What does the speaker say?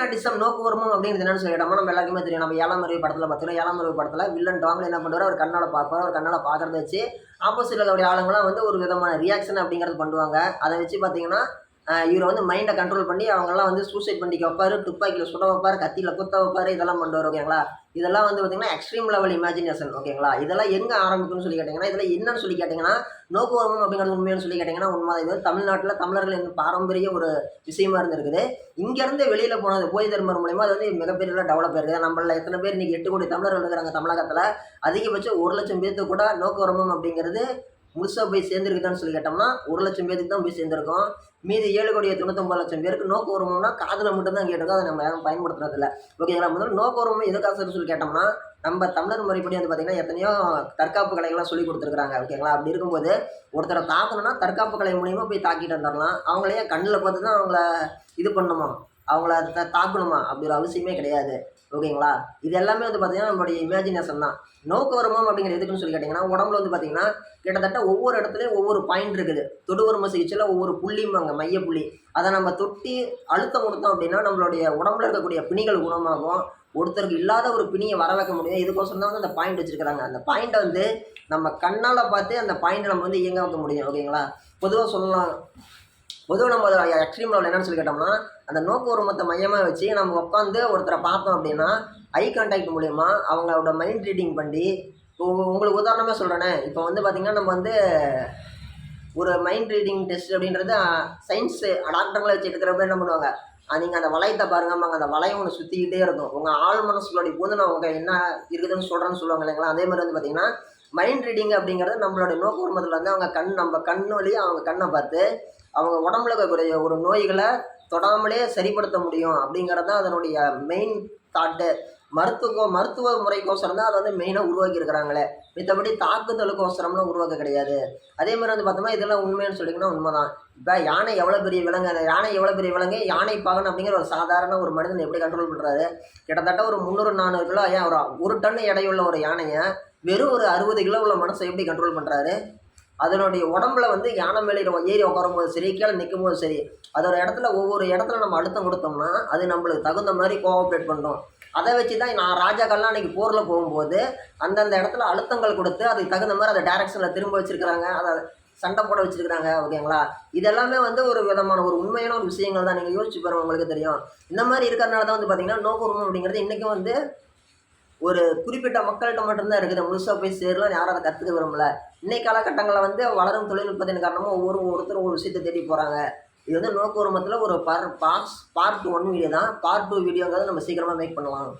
Hypnotism நோக்குவரமும் அப்படிங்கிறது என்னன்னு சொல்லிட்டோம்னா நம்ம எல்லாருக்குமே தெரியும். நம்ம ஏழாம் அறிவு படத்தில் பார்த்தீங்கன்னா ஏழாம் அறிவு படத்தில் வில்லன் டாங்கில் என்ன பண்ணுவார் அவர் கண்ணால் பார்ப்பார். அவர் கண்ணால் பார்க்குறத வச்சு ஆப்போசிட்டில் இருக்கக்கூடிய ஆளுங்களாம் வந்து ஒரு விதமான ரியாக்ஷன் அப்படிங்கிறது பண்ணுவாங்க. அதை வச்சு பார்த்தீங்கன்னா இவரை வந்து மைண்டை கண்ட்ரோல் பண்ணி அவங்கெல்லாம் வந்து சூசைட் பண்ணிக்க வைப்பார் துப்பாக்கியில் சுட வைப்பார் கத்தியில் குத்த வைப்பார் இதெல்லாம் பண்ணுவார் ஓகேங்களா இதெல்லாம் வந்து பார்த்தீங்கன்னா எக்ஸ்ட்ரீம் லெவல் இமேஜினேஷன் ஓகேங்களா இதெல்லாம் எங்கே ஆரம்பிக்கும்னு சொல்லி கேட்டிங்கன்னா இதில் என்னன்னு சொல்லி கேட்டிங்கன்னா நோக்குவரமும் அப்படிங்கிறது உண்மையானு சொல்லி கேட்டிங்கன்னா உண்மை இது வந்து தமிழ்நாட்டில் தமிழர்களின் பாரம்பரிய ஒரு விஷயமா இருந்திருக்குது. இங்கேருந்து வெளியில் போனது போய் தர்மர் மூலிமா அது வந்து மிகப்பெரிய டெவலப் இருக்குது நம்மள எத்தனை பேர் இன்றைக்கி எட்டு கோடி தமிழர்கள் இருக்கிறாங்க தமிழகத்தில். அதிகபட்சம் ஒரு லட்சம் பேர்த்து கூட நோக்குவரமும் அப்படிங்கிறது முழுசாக போய் சேர்ந்துருக்குதான்னு சொல்லி கேட்டோம்னா ஒரு லட்சம் பேருக்கு தான் போய் சேர்ந்துருக்கோம். மீதி ஏழு கோடியே தொண்ணூத்தொம்பது லட்சம் பேருக்கு நோக்கு உரிமம்னா காதில் மட்டும்தான் கேட்டிருக்கோம். அதை நம்ம யாரும் பயன்படுத்துறதில்ல. ஓகேங்களா முதல்ல நோக்கு உரிமம் எதுக்காக சொல்லி சொல்லி கேட்டோம்னா நம்ம தமிழர் முறைப்படி வந்து பார்த்திங்கன்னா எத்தனையோ தற்காப்பு கலைகள்லாம் சொல்லி கொடுத்துருக்காங்க ஓகேங்களா அப்படி இருக்கும்போது ஒருத்தரை தாக்கணும்னா தற்காப்பு கலை மூலியமாக போய் தாக்கிட்டு வந்துடலாம் அவங்களையே கண்ணில் பார்த்து தான் அவங்கள இது பண்ணணுமா? அவங்கள த தாக்கணுமா? அப்படி ஒரு அவசியமே கிடையாது. ஓகேங்களா? இது எல்லாமே வந்து பார்த்திங்கன்னா நம்மளுடைய இமேஜினேஷன் தான். நோக்கவரமம் அப்படிங்கிறது எதுக்குன்னு சொல்லி கேட்டிங்கன்னா உடம்புல வந்து பார்த்திங்கன்னா கிட்டத்தட்ட ஒவ்வொரு இடத்துலையும் ஒவ்வொரு பாயிண்ட் இருக்குது. தொடுவரும சிகிச்சையில் ஒவ்வொரு புள்ளிம்பாங்க மைய புள்ளி. அதை நம்ம தொட்டி அழுத்தம் கொடுத்தோம் அப்படின்னா நம்மளுடைய உடம்புல இருக்கக்கூடிய பிணிகள் குணமாகும். ஒருத்தருக்கு இல்லாத ஒரு பிணியை வர வைக்க முடியும். இதுக்கோசரம் தான் வந்து அந்த பாயிண்ட் வச்சுருக்காங்க அந்த பாயிண்ட்டை வந்து நம்ம கண்ணால் பார்த்து அந்த பாயிண்ட்டை நம்ம வந்து இயங்க வைக்க முடியும். ஓகேங்களா? பொதுவாக சொல்லலாம். பொதுவாக நம்ம எக்ஸ்ட்ரீம் லெவல் என்னன்னு சொல்லி கேட்டோம்னா அந்த நோக்கு உருமத்தை மையமாக வச்சு நம்ம உட்காந்து ஒருத்தரை பார்த்தோம் அப்படின்னா ஐ கான்டாக்ட் மூலயமா அவங்களோட மைண்ட் ரீடிங் பண்ணி இப்போ உங்களுக்கு உதாரணமே சொல்கிறேனே இப்போ வந்து பார்த்திங்கன்னா நம்ம வந்து ஒரு மைண்ட் ரீடிங் டெஸ்ட் அப்படின்றது சயின்ஸு டாக்டர்களை வச்சு எடுக்கிற மாதிரி என்ன பண்ணுவாங்க? நீங்கள் அந்த வளையத்தை பாருங்கம்மாங்க அந்த வளையம் ஒன்று சுற்றிக்கிட்டே இருக்கும். உங்கள் ஆள் மனசுலோடைய போது நான் உங்கள் என்ன இருக்குதுன்னு சொல்கிறேன்னு சொல்லுவாங்க இல்லைங்களா? அதே மாதிரி வந்து பார்த்திங்கன்னா மைண்ட் ரீடிங் அப்படிங்கிறது நம்மளுடைய நோக்குருமத்தில் வந்து அவங்க கண் நம்ம கண் வழியாக அவங்க கண்ணை பார்த்து அவங்க உடம்புல இருக்கக்கூடிய ஒரு நோய்களை தொடாமலே சரிப்படுத்த முடியும் அப்படிங்கிறது தான் அதனுடைய மெயின் தாட்டு மருத்துவ மருத்துவ முறைக்கோசரம் தான் அதை வந்து மெயினாக உருவாக்கி இருக்கிறாங்களே மித்தபடி தாக்குதலுக்கோசரம்லாம் உருவாக்க கிடையாது. அதே மாதிரி வந்து பார்த்தோம்னா இதெல்லாம் உண்மைன்னு சொல்லிங்கன்னா உண்மைதான். இப்போ யானை எவ்வளோ பெரிய விலங்கு? அந்த யானை எவ்வளோ பெரிய விலங்கு? யானை பாகன் அப்படிங்கிற ஒரு சாதாரண ஒரு மனிதன் எப்படி கண்ட்ரோல் பண்ணுறாரு கிட்டத்தட்ட ஒரு முந்நூறு நானூறு கிலோ ஏன் ஒரு ஒரு டன் எடையுள்ள ஒரு யானையை வெறும் ஒரு அறுபது கிலோ உள்ள மனசை எப்படி கண்ட்ரோல் பண்ணுறாரு அதனுடைய உடம்புல வந்து யானை மேலே ஏறி- உட்காரும் போது சரி கீழே நிற்கும் போது சரி அதோட இடத்துல ஒவ்வொரு இடத்துல நம்ம அழுத்தம் கொடுத்தோம்னா அது நம்மளுக்கு தகுந்த மாதிரி கோஆப்ரேட் பண்ணுறோம் அதை வச்சு தான் நான் ராஜாக்கள்லாம் அன்றைக்கி போரில் போகும்போது அந்தந்த இடத்துல அழுத்தங்கள் கொடுத்து அதுக்கு தகுந்த மாதிரி அதை டைரக்ஷனில் திரும்ப வச்சுருக்கிறாங்க. அதை சண்டை போட வச்சுருக்கிறாங்க ஓகேங்களா? இதெல்லாமே வந்து ஒரு விதமான ஒரு உண்மையான ஒரு விஷயங்கள் தான் நீங்கள் யோசிச்சு பாருங்க உங்களுக்கு தெரியும். இந்த மாதிரி இருக்கிறனால தான் வந்து பார்த்திங்கன்னா நோக்குரிமம் அப்படிங்கிறது இன்றைக்கும் வந்து ஒரு குறிப்பிட்ட மக்கள்கிட்ட மட்டும்தான் இருக்குது. முழுசாக போய் சேரலாம். யாரும் அதை கற்றுக்க விரும்பல. இன்னைக்கு காலகட்டங்களில் வந்து வளரும் தொழில்நுட்பத்தின் காரணமாக ஒவ்வொரு ஒருத்தரும் ஒரு விஷயத்தை தேடி போகிறாங்க இது வந்து நோக்குரமத்தில் ஒரு பர் பாஸ் பார்ட் ஒன் வீடியோ தான். பார்ட் டூ வீடியோங்கிறத நம்ம சீக்கிரமாக மேக் பண்ணலாம்.